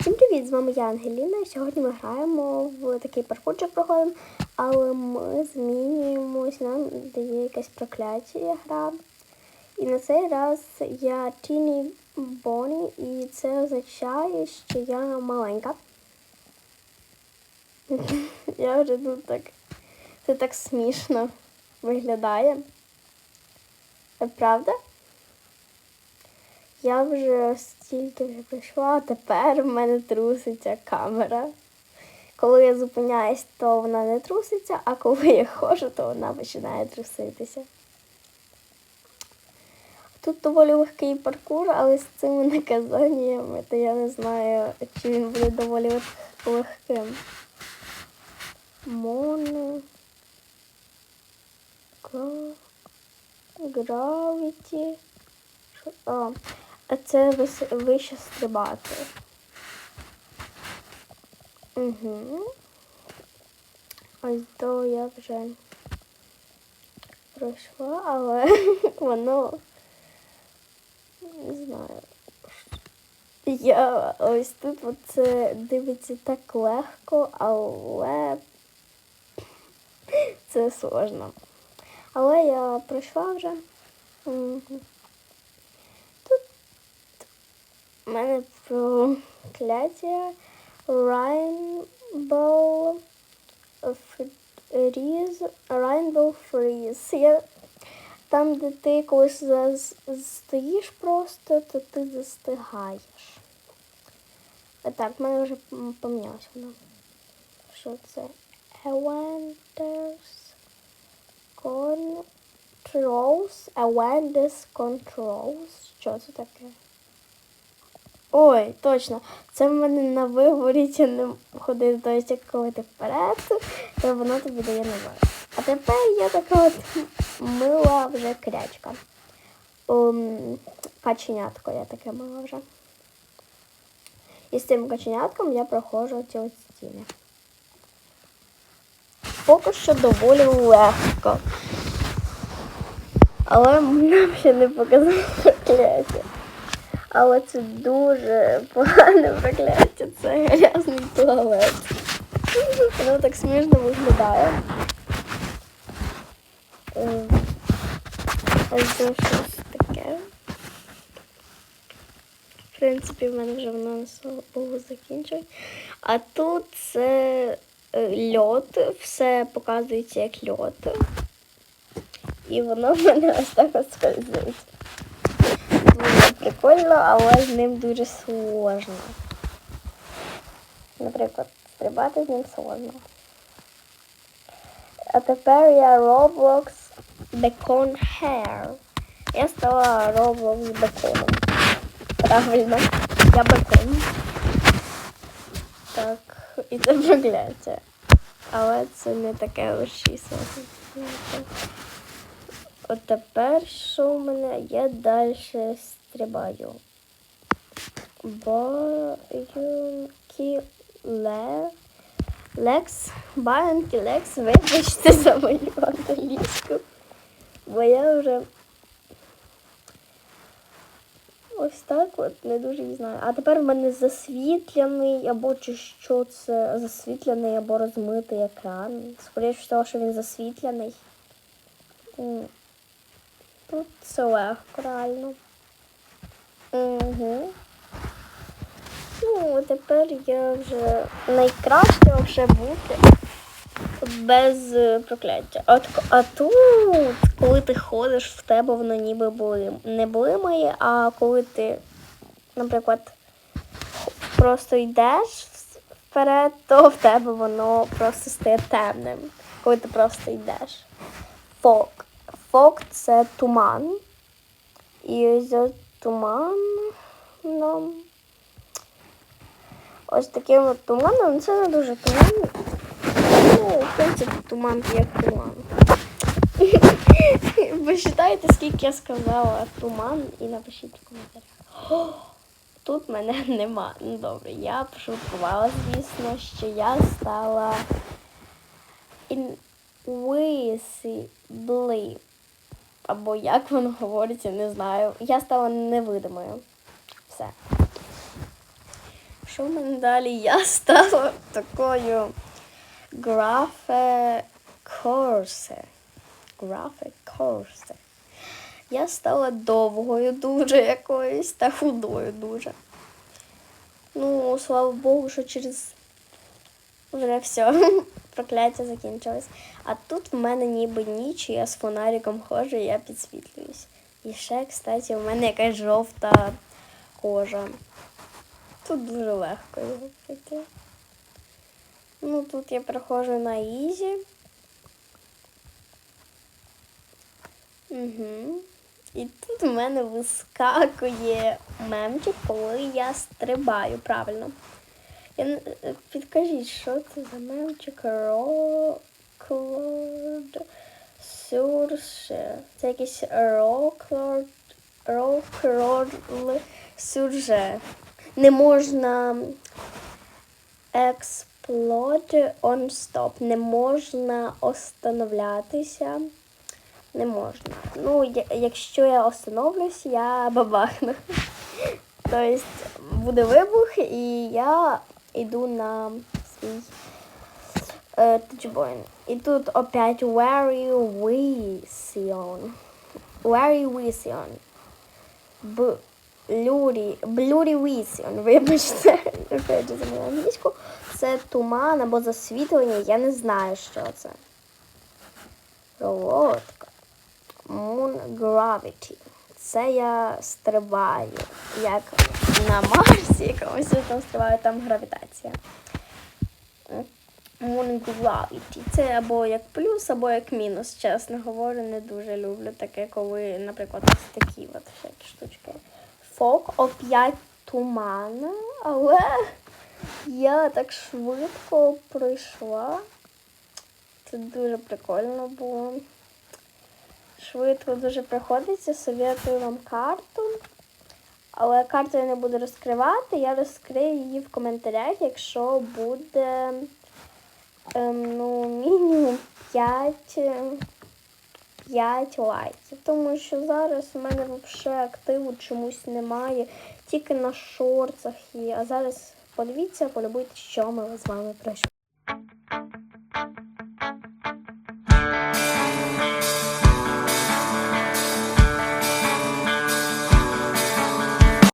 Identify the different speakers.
Speaker 1: Всім привіт! З вами я Ангеліна. Сьогодні ми граємо в такий паркурчик проходимо, але ми змінюємось, нам дає якесь прокляття гра. І на цей раз я Тіні Бонні, і це означає, що я маленька. Я вже тут так. Це так смішно виглядає. Правда? Я вже стільки вже пройшла, а тепер в мене труситься камера. Коли я зупиняюсь, то вона не труситься, а коли я ходжу, то вона починає труситися. Тут доволі легкий паркур, але з цими наказаннями, то я не знаю, чи він буде доволі легким. Моно. Гра- Гравіті. Що- це вище стрибати. Угу. Ось то я вже пройшла, але воно не знаю. Я ось тут це дивиться так легко, але це сложно. Але я пройшла вже. Мгм. Тут у мене прокляття Rainbow Freeze. Rainbow Freeze. Я, там, де ти колись зас- стоїш просто, то ти застигаєш. А так, в мене вже помінялось воно. Що це? Avengers Controls. Avengers Controls. Що це таке? Ой, точно. Це в мене на чи не тобто, як коли ти вперед, то воно тобі дає назад. А тепер я така от мила вже крячка. Um, каченятко я таке мила вже. І з цим каченятком я проходжу ці ось стіни. Поки що доволі легко. Але нам ще не показали прокляття. Але це дуже погане прокляття. Це грязний туалет. Воно так смішно виглядає. Ем, Ось це щось таке. В принципі, в мене вже воно Богу закінчує. А тут це е, льот, все показується як льот. І воно в мене ось так от скользить. Прикольно, але з ним дуже сложно. Наприклад, стрибати з ним сложно. А тепер я Roblox Bacon Hair. Я стала Roblox беконом. Правильно, я бекон. Так, і це прокляття. Але це не таке лишіся. От тепер що в мене? Я далі стрибаю. Баюнки ле. Лекс, баюнки лекс, вибачте за мою англійську. Бо я вже ось так от не дуже її знаю. А тепер в мене засвітлений, або чи що це засвітлений або розмитий екран. Скоріше всього, що він засвітлений. Тут все легко, реально. Угу. Ну, тепер я вже найкраще вже бути без е, прокляття. От, а тут, коли ти ходиш, в тебе воно ніби були не блимає, а коли ти, наприклад, просто йдеш вперед, то в тебе воно просто стає темним, коли ти просто йдеш. Фок. Фок це туман. І за туманом. Ось таким от туманом. Це не дуже туман. Ну, в принципі, туман як туман. Ви вважаєте, скільки я сказала туман і напишіть в коментарях. Тут мене нема. Ну добре, я пошуткувала, звісно, що я стала invisible. Або як воно говориться, не знаю. Я стала невидимою. Все. що в мене далі? Я стала такою графе корсе. Графе корсе. Я стала довгою дуже якоюсь та худою дуже. Ну, слава Богу, що через вже все, прокляття закінчилось. А тут в мене ніби ніч, і я з фонариком ходжу, і я підсвітлююсь. І ще, кстати, в мене якась жовта кожа. Тут дуже легко його пройти. Ну, тут я проходжу на ізі. Угу. І тут в мене вискакує мемчик, коли я стрибаю, правильно. Я, е, підкажіть, що це за мемчик? Роклорд Сюрше. Це якийсь роклорд Роклорд Сюрже. Не можна explode on stop. Не можна остановлятися. Не можна. Ну, якщо я остановлюсь, я бабахну. Тобто буде вибух, і я йду на свій е, тачбойн. І тут опять very vision. Very vision. Б. Блюрі, блюрі vision, вибачте, опять за мою англійську. Це туман або засвітлення, я не знаю, що це. Проводка. Moon Gravity. Це я стрибаю. Як на Марсі, якомусь там стрибаю, там гравітація. Gravity. Це або як плюс, або як мінус, чесно говорю, не дуже люблю таке, коли, наприклад, ось такі от всякі штучки. Фок оп'ять тумана, але я так швидко пройшла. Це дуже прикольно було. Швидко дуже приходиться, советую вам карту. Але карту я не буду розкривати, я розкрию її в коментарях, якщо буде ем, ну, мінімум 5, 5 лайків. Тому що зараз у мене взагалі активу чомусь немає, тільки на шорцах є. А зараз подивіться, полюбуйте, що ми з вами пройшли.